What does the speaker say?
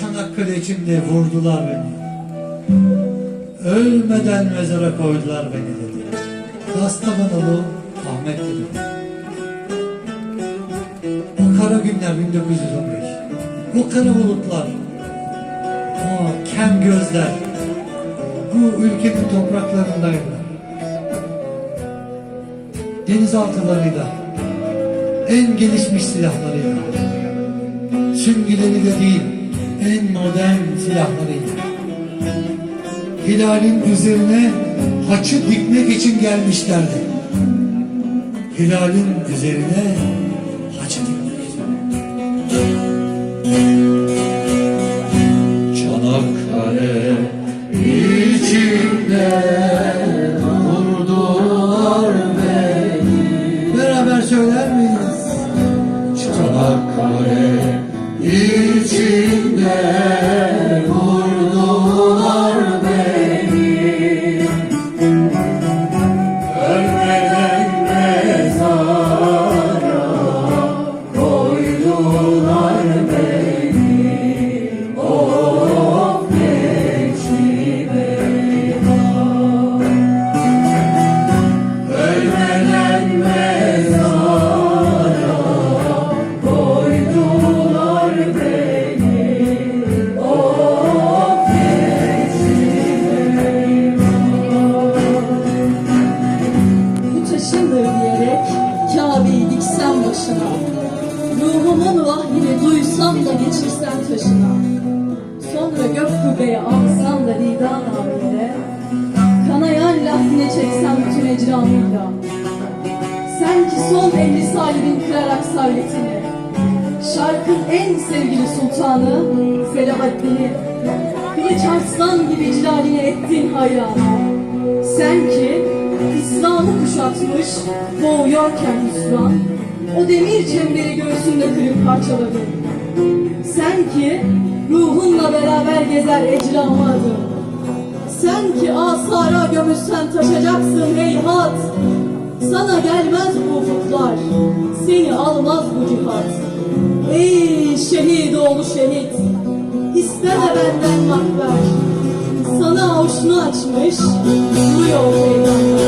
Çanakkale içinde vurdular beni. Ölmeden mezara koydular beni dedi. Kastamonulu Ahmet dedi. O kara günler 1915. O kara bulutlar. O kem gözler. Bu ülkenin topraklarındaydı. Denizaltılarıyla, en gelişmiş silahlarıyla, süngüleriyle değil, en modern silahlarıyla. Hilalin üzerine haçı dikmek için gelmişlerdi. Hilalin üzerine haçı dikmek için. Çanakkale içinde vurdular beni. Beraber söyler miyiz? Çanakkale içinde vurdular taşındır diyerek Kabe'yi diksem başına. Ruhumun vahyini duysam da geçirsem taşına. Sonra gök kubbeye alsam da lidan abiyle Kanayan lafine çeksem bütün ecranıyla Sen ki son elli salibin kırarak savletini Şarkın en sevgili sultanı Selahaddin'i. Kılıç arslan gibi cilaline ettin hayranı. Sen ki kuşatmış boğuyorken hüsran O demir çemberi göğsünde kırıp parçaladın Sen ki ruhunla beraber gezer ecramı adım Sen ki asara gömülsen taşacaksın heyhat Sana gelmez bu ufuklar Seni almaz bu cihat. Ey şehit oğlu şehit İsteme benden makber Sana avuçunu açmış Duruyor peygamber